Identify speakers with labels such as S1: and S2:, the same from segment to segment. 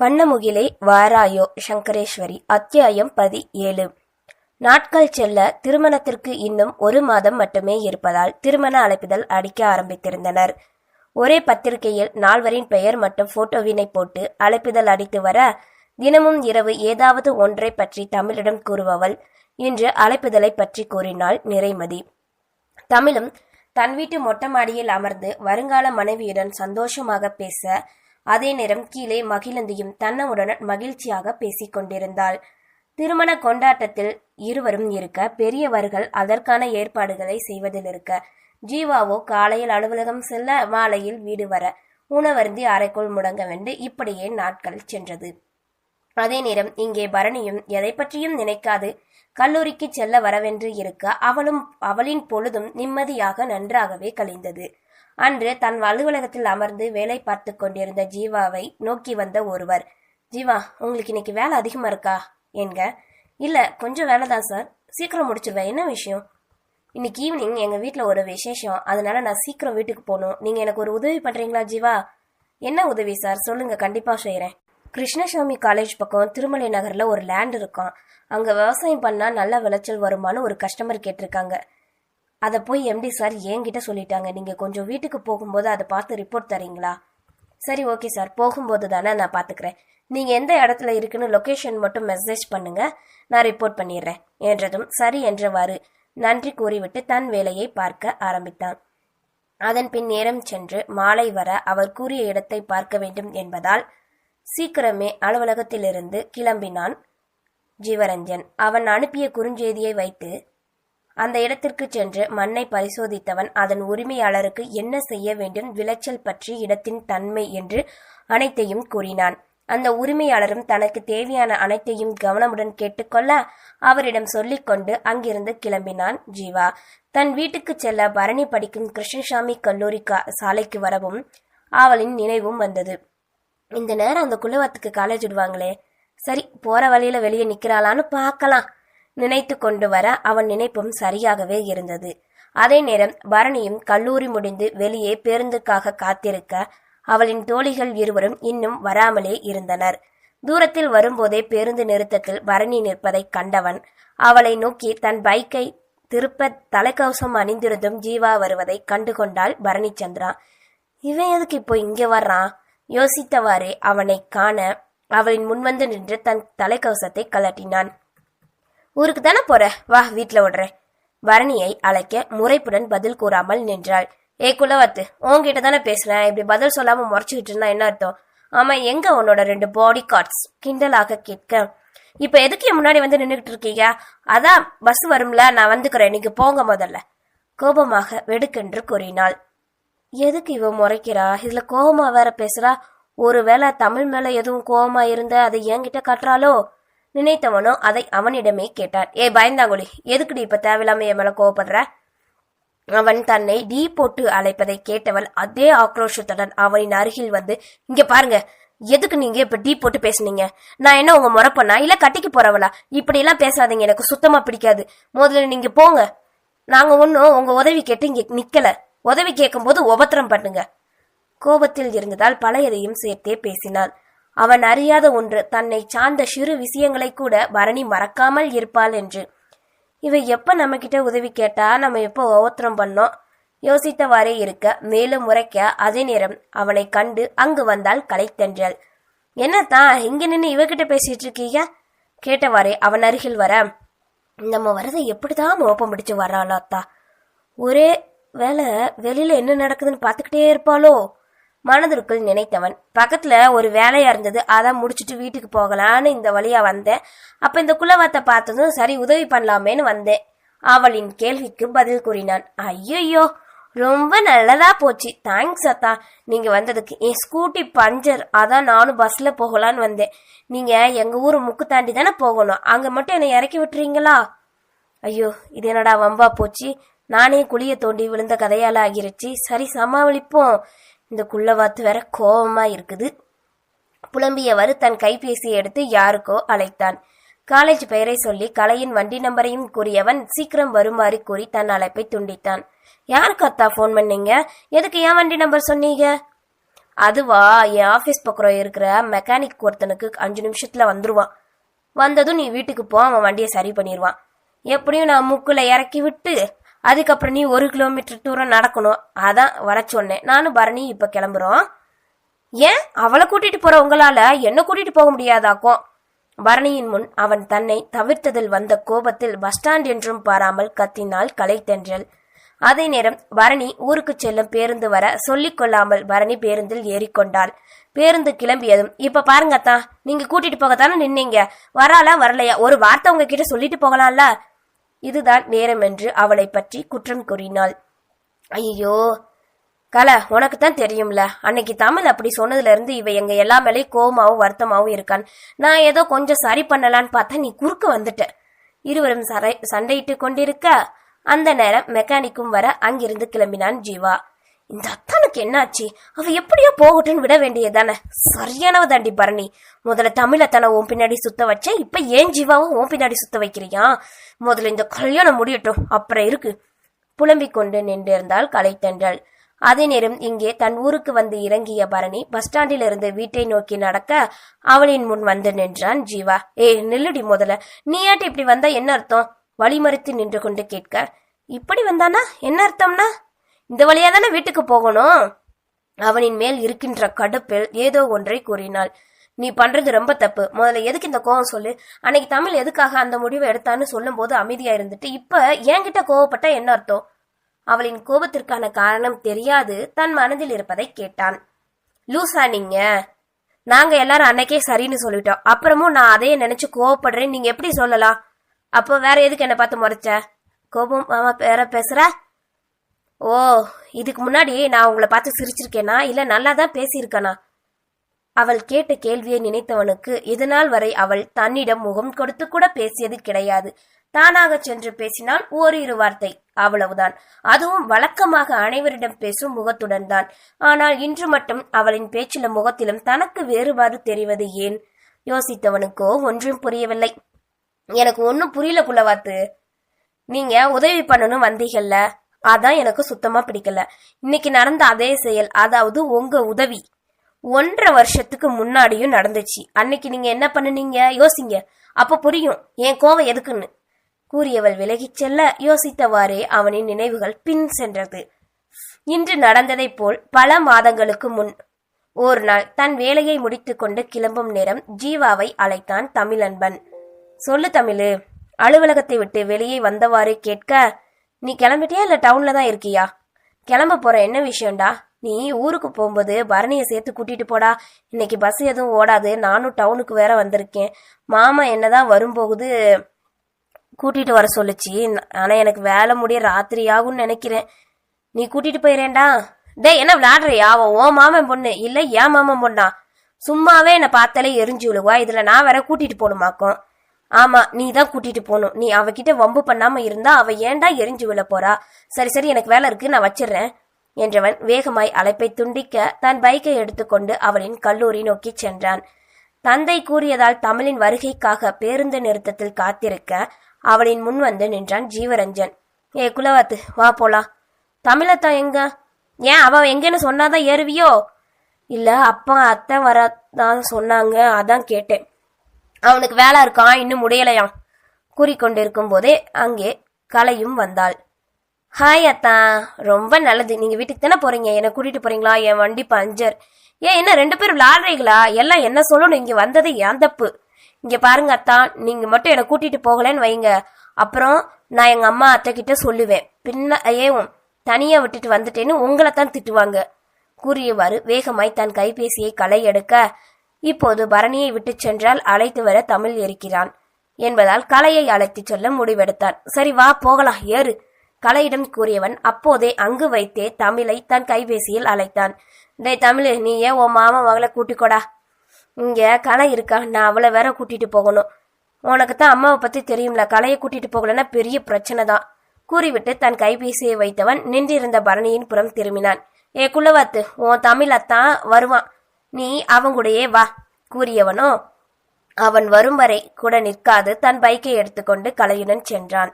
S1: வண்ணமுகிலே வாராயோ சங்கரேஸ்வரி அத்தியாயம் பதி ஏழு நாட்கள் செல்ல திருமணத்திற்கு இன்னும் ஒரு மாதம் மட்டுமே இருப்பதால் திருமண அழைப்பிதழ் அடிக்க ஆரம்பித்திருந்தனர். ஒரே பத்திரிகையில் நால்வரின் பெயர் மற்றும் போட்டோவினை போட்டு அழைப்பிதழ் அடித்து வர தினமும் இரவு ஏதாவது ஒன்றை பற்றி தமிழிடம் கூறுபவள். இன்று அழைப்புதலை பற்றி கூறினாள் நிறைமதி. தமிழும் தன் வீட்டு மொட்டை மாடியில் அமர்ந்து வருங்கால மனைவியுடன் சந்தோஷமாக பேச அதே நேரம் கீழே மகிழந்தியும் தன்னவுடன் மகிழ்ச்சியாக பேசிக் கொண்டிருந்தாள். திருமண கொண்டாட்டத்தில் இருவரும் இருக்க பெரியவர்கள் அதற்கான ஏற்பாடுகளை செய்வதில் இருக்க ஜீவாவோ காலையில் அலுவலகம் செல்ல மாலையில் வீடு வர உணவருந்தி அறைக்குள் முடங்க வேண்டு இப்படியே நாட்கள் சென்றது. அதே நேரம் இங்கே பரணியும் எதை பற்றியும் நினைக்காது. கல்லூரிக்கு செல்ல வரவென்று இருக்க அவளும் அவளின் பொழுதும் நிம்மதியாக நன்றாகவே கழிந்தது. அன்று தன் அலுவலகத்தில் அமர்ந்து வேலை பார்த்து கொண்டிருந்த ஜீவாவை நோக்கி வந்த ஒருவர் ஜீவா உங்களுக்கு இன்னைக்கு வேலை அதிகமா இருக்கா? என்க இல்ல கொஞ்சம் வேலை தான் சார். சீக்கிரம் முடிச்சிருவேன். என்ன விஷயம்? இன்னைக்கு ஈவினிங் எங்க வீட்டுல ஒரு விசேஷம். அதனால நான் சீக்கிரம் வீட்டுக்கு போகணும். நீங்க எனக்கு ஒரு உதவி பண்றீங்களா ஜீவா? என்ன உதவி சார்? சொல்லுங்க. கண்டிப்பா செய்யறேன் கிருஷ்ணசாமி காலேஜ் பக்கம் திருமலை நகர்ல ஒரு லேண்ட் இருக்கும். அங்க விவசாயம் பண்ணா நல்ல விளைச்சல் வருமானு ஒரு கஸ்டமர் கேட்டிருக்காங்க. அதை போய் எம்டி சார் என்கிட்ட சொல்லிட்டாங்க. நீங்க கொஞ்சம் வீட்டுக்கு போகும்போது அதை பார்த்து ரிப்போர்ட் தரீங்களா? சரி ஓகே சார் போகும்போது தானே நான் பார்த்துக்கிறேன். நீங்கள் எந்த இடத்துல இருக்குன்னு லொக்கேஷன் மட்டும் மெசேஜ் பண்ணுங்க. நான் ரிப்போர்ட் பண்ணிடுறேன். என்றதும் சரி என்றவாறு நன்றி கூறிவிட்டு தன் வேலையை பார்க்க ஆரம்பித்தான். அதன் பின் நேரம் சென்று மாலை வர அவர் கூறிய இடத்தை பார்க்க வேண்டும் என்பதால் சீக்கிரமே அலுவலகத்திலிருந்து கிளம்பினான் ஜீவரஞ்சன். அவன் அனுப்பிய குறுஞ்செய்தியை வைத்து அந்த இடத்திற்கு சென்று மண்ணை பரிசோதித்தவன் அதன் உரிமையாளருக்கு என்ன செய்ய வேண்டும் விளைச்சல் பற்றி இடத்தின் தன்மை என்று அனைத்தையும் கூறினான். அந்த உரிமையாளரும் தனக்கு தேவையான அனைத்தையும் கவனமுடன் கேட்டுக்கொள்ள அவரிடம் சொல்லிக்கொண்டு அங்கிருந்து கிளம்பினான் ஜீவா. தன் வீட்டுக்கு செல்ல பரணி படிக்கும் கிருஷ்ணசாமி கல்லூரி கா- சாலைக்கு வரவும் அவளின் நினைவும் வந்தது. இந்த நேரம் அந்த குலவத்துக்கு காலேஜ் விடுவாங்களே. சரி போற வழியில வெளியே நிக்கிறாளான்னு பார்க்கலாம். நினைத்து கொண்டு வர அவன் நினைப்பும் சரியாகவே இருந்தது. அதே நேரம் பரணியும் கல்லூரி முடிந்து வெளியே பேருந்துக்காக காத்திருக்க அவளின் தோழிகள் இருவரும் இன்னும் வராமலே இருந்தனர். தூரத்தில் வரும்போதே பேருந்து நிறுத்தத்தில் பரணி நிற்பதைக் கண்டவன் அவளை நோக்கி தன் பைக்கை திருப்ப தலைக்கவசம் அணிந்திருந்தும் ஜீவா வருவதை கண்டுகொண்டாள் பரணி சந்திரா இவன் எதுக்கு இப்போ இங்கே வர்றான்? யோசித்தவாறே அவனை காண அவளின் முன்வந்து நின்று தன் தலைக்கவசத்தை கலட்டினான் ஊருக்கு தானே போற? வா வீட்டுல விடுறேன் பரணியை அழைக்க முறைப்புடன் பதில் கூறாமல் நின்றாள். ஏ குலவத்து உன்கிட்ட தானே பேசுறேன். இப்படி பதில் சொல்லாம முறைச்சுக்கிட்டு இருந்தா என்ன அர்த்தம்? ஆமா எங்க உன்னோட ரெண்டு பாடி கார்ட்ஸ் கிண்டலாக கேட்க. இப்ப எதுக்கு என் முன்னாடி வந்து நின்றுகிட்டு இருக்கீங்க? அதான் பஸ் வரும்ல நான் வந்துக்கிறேன். நீங்க போங்க முதல்ல. கோபமாக வெடுக்கென்று கூறினாள். எதுக்கு இவ முறைக்கிறா? இதுல கோபமா வேற பேசுறா. ஒருவேளை தமிழ் மேல எதுவும் கோபமா இருந்த அதை என்கிட்ட காட்டுறாளோ? நினைத்தவனோ அதை அவனிடமே கேட்டான். ஏ பயந்தாங்குழி எதுக்குடி இப்ப தேவையில்லாம என் மேல கோவப்படுற? அவன் தன்னை டீ போட்டு அழைப்பதை கேட்டவள் அதே ஆக்ரோஷத்துடன் அவனின் அருகில் வந்து இங்க பாருங்க எதுக்கு நீங்க இப்ப டீ போட்டு பேசுனீங்க? நான் என்ன உங்க முறப்பண்ணா? இல்ல கட்டிக்கு போறவளா? இப்படி எல்லாம் பேசாதீங்க எனக்கு சுத்தமா பிடிக்காது. முதல்ல நீங்க போங்க. நாங்க ஒன்னும் உங்க உதவி கேட்டு இங்க நிக்கல. உதவி கேட்கும்போது உபத்திரம் பண்ணுங்க. கோபத்தில் இருந்ததால் பழையதையும் சேர்த்தே பேசினான் அவன் அறியாத ஒன்று தன்னை சார்ந்த சிறு விஷயங்களை கூட பரணி மறக்காமல் இருப்பாள் என்று. இவ எப்ப நம்ம கிட்ட உதவி கேட்டா நம்ம எப்போ ஓத்திரம் பண்ணோம்? யோசித்தவாறே இருக்க மேலும் முறைக்க அதே நேரம் அவனை கண்டு அங்கு வந்தால் களைத்தென்றாள் என்னத்தான் இங்க நின்று இவகிட்ட பேசிட்டு இருக்கீங்க? கேட்டவாறே அவன் அருகில் வர நம்ம வரதை எப்படிதான் மோப்பம் பிடிச்சு வர்றாளோ அத்தா? ஒரே வேலை வெளியில என்ன நடக்குதுன்னு பார்த்துக்கிட்டே இருப்பாளோ? மனதிற்குள் நினைத்தவன். பக்கத்துல ஒரு வேலையா இருந்தது அதான் முடிச்சிட்டு வீட்டுக்கு போகலான்னு இந்த வழியா வந்தேன். அப்ப இந்த குலவத்தை பார்த்ததும் சரி உதவி பண்ணலாமேன்னு வந்தேன். அவளின் கேள்விக்கு பதில் கூறினான். ஐயோ ரொம்ப நல்லதா போச்சு. தேங்க்ஸ் அத்தா. நீங்க வந்ததுக்கு. என் ஸ்கூட்டி பஞ்சர். அதான் நானும் பஸ்ல போகலான்னு வந்தேன். நீங்க எங்க ஊர் முக்கு தாண்டி தானே போகணும். அங்க மட்டும் என்னை இறக்கி விட்டுறீங்களா? ஐயோ இது என்னடா வம்பா போச்சு. நானே குழிய தோண்டி விழுந்த கதையால ஆகிருச்சு. சரி சமாளிப்போம். இந்த குள்ளவாத்து வேற கோபமா இருக்குது. புலம்பியவர் தன் கைபேசியை எடுத்து யாருக்கோ அழைத்தான். காலேஜ் பெயரை சொல்லி கலையின் வண்டி நம்பரையும் கூறியவன் சீக்கிரம் வருமாறு கூறி தன் அழைப்பை துண்டித்தான். யாருக்கு அத்தா ஃபோன் பண்ணீங்க? எதுக்கு ஏன் வண்டி நம்பர் சொன்னீங்க? அதுவா என் ஆபீஸ் பக்கம் இருக்கிற மெக்கானிக் ஒருத்தனுக்கு அஞ்சு நிமிஷத்துல வந்துருவான். வந்ததும் நீ வீட்டுக்கு போ அவன் வண்டியை சரி பண்ணிடுவான் எப்படியும் நான் மூக்குல இறக்கி விட்டு அதுக்கப்புறம் நீ ஒரு கிலோமீட்டர் தூரம் நடக்கணும். அதான் வர சொன்னேன். நானும் பரணி இப்ப கிளம்புறோம். ஏன்? அவளை கூட்டிட்டு போற உங்களால என்ன கூட்டிட்டு போக முடியாதாக்கும்? பரணியின் முன் அவன் தன்னை தவிர்த்ததில் வந்த கோபத்தில் பஸ் ஸ்டாண்ட் என்றும் பாராமல் கத்தினாள் கலைத்தென்றல் அதே நேரம் பரணி ஊருக்கு செல்லும் பேருந்து வர சொல்லிக் கொள்ளாமல் பரணி பேருந்தில் ஏறிக்கொண்டாள். பேருந்து கிளம்பியதும் இப்ப பாருங்க அத்தா நீங்க கூட்டிட்டு போகத்தானே நின்னீங்க? வராளா வரலையா? ஒரு வார்த்தை உங்ககிட்ட சொல்லிட்டு போகலாம்ல? இதுதான் நேரம் என்று அவளை பற்றி குற்றம் கூறினாள். ஐயோ கல உனக்கு தான் தெரியும்ல. அன்னைக்கு தமிழ் அப்படி சொன்னதுல இருந்து இவ எங்க எல்லா மேலேயும் கோவமாவும் வருத்தமாவும் இருக்கான் நான் ஏதோ கொஞ்சம் சரி பண்ணலான்னு பார்த்தா நீ குறுக்க வந்துட்ட. இருவரும் சரை சண்டையிட்டு கொண்டிருக்க அந்த நேரம் மெக்கானிக்கும் வர அங்கிருந்து கிளம்பினான் ஜீவா. இந்த அத்தானுக்கு என்னாச்சு? அவ எப்படியோ போகட்டும்னு விட வேண்டியதானே சரியானவ தாண்டி பரணி. முதல்ல தமிழத்தனை உன் பின்னாடி சுத்த வச்ச இப்ப ஏன் ஜீவாவும் உன் பின்னாடி சுத்த வைக்கிறியா? முதல்ல இந்த கல்யாணம் முடியட்டும் அப்புறம் இருக்கு. புலம்பிக் கொண்டு நின்றிருந்தாள் கலைத்தென்றல். அதே நேரம் இங்கே தன் ஊருக்கு வந்து இறங்கிய பரணி பஸ் ஸ்டாண்டில் இருந்து வீட்டை நோக்கி நடக்க அவளின் முன் வந்து நின்றான் ஜீவா. ஏய் நில்லுடி முதல்ல. நீ இப்படி வந்தா என்ன அர்த்தம்? வழிமறித்து நின்று கொண்டு கேட்க. இப்படி வந்தானா? என்ன அர்த்தம்னா? இந்த வழியா தானே வீட்டுக்கு போகணும்? அவனின் மேல் இருக்கின்ற கடுப்பில் ஏதோ ஒன்றை கூறினாள். நீ பண்றது ரொம்ப தப்பு. முதல்ல எதுக்கு இந்த கோவம் சொல்லு? அன்னைக்கு தமிழ் எதுக்காக அந்த முடிவை எடுத்தான்னு சொல்லும்போது அமைதியா இருந்துட்டு இப்ப என்கிட்ட கோவப்பட்ட என்ன அர்த்தம்? அவளின் கோபத்திற்கான காரணம் தெரியாது. தன் மனதில் இருப்பதை கேட்டான். லூசா நீங்க. நாங்க எல்லாரும் அன்னைக்கே சரின்னு சொல்லிட்டோம். அப்புறமும் நான் அதையே நினைச்சு கோவப்படுறேன். நீங்க எப்படி சொல்லலாம்? அப்போ வேற எதுக்கு என்ன பார்த்து முறைச்ச? கோபம் மாமா வேற பேசுற? ஓ இதுக்கு முன்னாடி நான் உங்களை பார்த்து சிரிச்சிருக்கேனா? இல்ல நல்லா தான் பேசியிருக்கேனா? அவள் கேட்ட கேள்வியை நினைத்தவனுக்கு இதுநாள் வரை அவள் தன்னிடம் முகம் கொடுத்து கூட பேசியது கிடையாது. தானாக சென்று பேசினால் ஓரிரு வார்த்தை அவ்வளவுதான். அதுவும் வழக்கமாக அனைவரிடம் பேசும் முகத்துடன் தான். ஆனால் இன்று மட்டும் அவளின் பேச்சிலும் முகத்திலும் தனக்கு வேறுபாடு தெரிவது ஏன்? யோசித்தவனுக்கோ ஒன்றும் புரியவில்லை. எனக்கு ஒன்றும் புரியல புலவாத்து நீங்க உதவி பண்ணணும் வந்தீங்கல்ல? அதான் எனக்கு சுத்தமா பிடிக்கல. இன்னைக்கு நடந்த அதே செயல் அதாவது உங்க உதவி. ஒன்றரை வருஷத்துக்கு முன்னாடியும் நடந்துச்சு. அன்னைக்கு நீங்க என்ன பண்ணுனீங்க? யோசிங்க. அப்ப புரியும் என் கோவம் எதுக்குன்னு. கூறியவள் விலகிச் செல்ல யோசித்தவாறே அவனின் நினைவுகள் பின் சென்றது. இன்று நடந்ததைப் போல் பல மாதங்களுக்கு முன் ஒரு நாள் தன் வேலையை முடித்துக்கொண்டு கிளம்பும் நேரம் ஜீவாவை அழைத்தான் தமிழன்பன் சொல்லு தமிழு அலுவலகத்தை விட்டு வெளியே வந்தவாறு கேட்க நீ கிளம்பிட்டியா இல்ல டவுன்ல தான் இருக்கியா? கிளம்ப போற என்ன விஷயம்டா? நீ ஊருக்கு போகும்போது பரணியை சேர்த்து கூட்டிட்டு போடா. இன்னைக்கு பஸ் எதுவும் ஓடாது. நானும் டவுனுக்கு வேற வந்திருக்கேன். மாமா என்னதான் வரும்போகுது கூட்டிட்டு வர சொல்லுச்சு. ஆனா எனக்கு வேலை முடிய ராத்திரி ஆகும்னு நினைக்கிறேன். நீ கூட்டிட்டு போயிறேன்டா. டேய் என்ன விளையாடுறியா? அவன் ஓ மாமன் பொண்ணு. இல்ல ஏன் மாமன் பொண்ணா? சும்மாவே என்னை பார்த்தாலே எரிஞ்சு விழுவா. இதுல நான் வேற கூட்டிட்டு போகணுமாக்கும். ஆமா நீ தான் கூட்டிட்டு போகணும் நீ அவகிட்ட வம்பு பண்ணாம இருந்தா அவ ஏன்டா எரிஞ்சு விழ போறா? சரி சரி எனக்கு வேலை இருக்கு நான் வச்சிடுறேன் என்றவன் வேகமாய் அழைப்பை துண்டிக்க தன் பைக்கை எடுத்துக்கொண்டு அவளின் கல்லூரி நோக்கி சென்றான். தந்தை கூறியதால் தமிழின் வருகைக்காக பேருந்து நிறுத்தத்தில் காத்திருக்க அவளின் முன் வந்து நின்றான் ஜீவரஞ்சன். ஏ குலவாத்து வா போலாம். தமிழத்தான் எங்க? ஏன் அவ எங்கன்னு சொன்னாதான் ஏறுவியோ? இல்ல அப்பா அத்தை வரதான் சொன்னாங்க அதான் கேட்டேன். அவனுக்கு வேலை இருக்கான் இன்னும் முடியலையாம் கூறிக்கொண்டிருக்கும் போதே அங்கே கலையும் வந்தாள். ஹாய் அத்தா ரொம்ப நல்லது. நீங்க வீட்டுக்கு தானே போறீங்க? என்ன கூட்டிட்டு போறீங்களா? என் வண்டி பஞ்சர். ஏன் என்ன ரெண்டு பேரும் விளாடுறீங்களா எல்லாம் என்ன சொல்லணும்? இங்க வந்தது ஏன் தப்பு. இங்க பாருங்க அத்தா நீங்க மட்டும் என்னை கூட்டிட்டு போகலன்னு வைங்க. அப்புறம் நான் எங்க அம்மா அத்தை கிட்ட சொல்லுவேன். பின்ன ஏவும் தனியா விட்டுட்டு வந்துட்டேன்னு உங்களை தான் திட்டுவாங்க. கூறியவாறு வேகமாய் தன் கைபேசியை களை எடுக்க இப்போது பரணியை விட்டுச் சென்றால் அழைத்து வர தமிழ் இருக்கிறான் என்பதால் கலையை அழைத்துச் சொல்ல முடிவெடுத்தார் சரி வா போகலாம். ஏறு. கலையிடம் கூறியவன் அப்போதே அங்கு வைத்தே தமிழை தன் கைபேசியில் அழைத்தான். டேய் தமிழ் நீ ஏன் உன் மாமா மகளை கூட்டிக்கோடா? இங்க கலை இருக்கா? நான் அவளை வேற கூட்டிட்டு போகணும். உனக்கு தான் அம்மாவை பத்தி தெரியும்ல. கலையை கூட்டிட்டு போகலன்னா பெரிய பிரச்சனை தான். கூறிவிட்டு தன் கைபேசியை வைத்தவன் நின்றிருந்த பரணியின் புறம் திரும்பினான். ஏ குள்ளவாத்து உன் தமிழத்தான் வருவான். நீ அவங்குடையே வா கூறியவனோ? அவன் வரும் வரை கூட நிற்காது தன் பைக்கை எடுத்துக்கொண்டு கலையுடன் சென்றான்.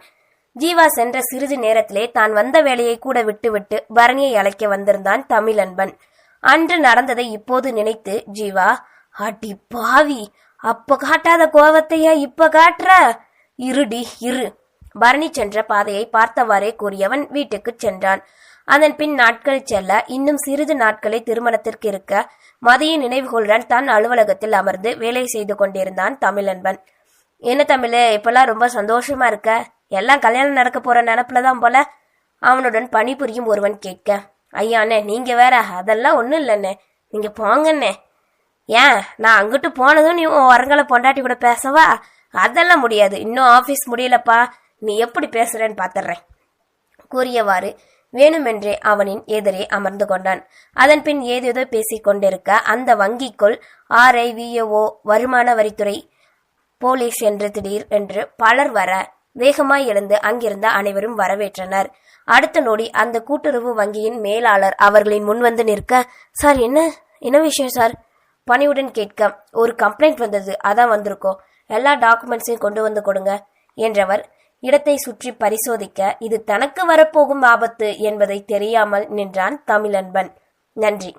S1: ஜீவா சென்ற சிறிது நேரத்திலே தான் வந்த வேலையை கூட விட்டுவிட்டு பரணியை அழைக்க வந்திருந்தான் தமிழன்பன். அன்று நடந்ததை இப்போது நினைத்து ஜீவா அடி பாவி அப்ப காட்டாத கோபத்தையா இப்ப காட்டுற? இருடி இரு. பரணி சென்ற பாதையை பார்த்தவாறே கூறியவன் வீட்டுக்கு சென்றான். அதன் பின் நாட்கள் செல்ல இன்னும் சிறிது நாட்களே திருமணத்திற்கு இருக்க மதிய நினைவுகளுடன் தான் அலுவலகத்தில் அமர்ந்து வேலை செய்து கொண்டிருந்தான் தமிழன்பன். என்ன தமிழ் இப்பெல்லாம் ரொம்ப சந்தோஷமா இருக்க? எல்லாம் கல்யாணம் நடக்க போற நினப்புல தான் போல. அவனுடன் பணிபுரியும் ஒருவன் கேட்க ஐயாண்ணே நீங்க வேற? அதெல்லாம் ஒண்ணும் இல்லைண்ணே. நீங்க போங்கண்ணே. ஏன்? நான் அங்கிட்டு போனதும் நீ உன் வரங்களை பொண்டாட்டி கூட பேசவா? அதெல்லாம் முடியாது. இன்னும் ஆபீஸ் முடியலப்பா. நீ எப்படி பேசுறேன்னு பாத்துறேன். கூறியவாறு வேணுமென்றே அவனின் எதிரே அமர்ந்து கொண்டான். அதன் பின் ஏதேதோ பேசிக் கொண்டிருக்க அந்த வங்கிக்குள் ஆர்ஐ விஏஓ வருமான வரித்துறை போலீஸ் என்று திடீர் என்று பலர் வர வேகமாய் எழுந்து அங்கிருந்த அனைவரும் வரவேற்றனர். அடுத்த நொடி அந்த கூட்டுறவு வங்கியின் மேலாளர் அவர்களின் முன் வந்து நிற்க சார் என்ன? என்ன விஷயம் சார்? பணிவுடன் கேட்க ஒரு கம்ப்ளைண்ட் வந்தது அதான் வந்திருக்கோம். எல்லா டாக்குமெண்ட்ஸையும் கொண்டு வந்து கொடுங்க என்றவர் இடத்தை சுற்றி பரிசோதிக்க இது தனக்கு வரப்போகும் ஆபத்து என்பதை தெரியாமல் நின்றான் தமிழன்பன். நன்றி.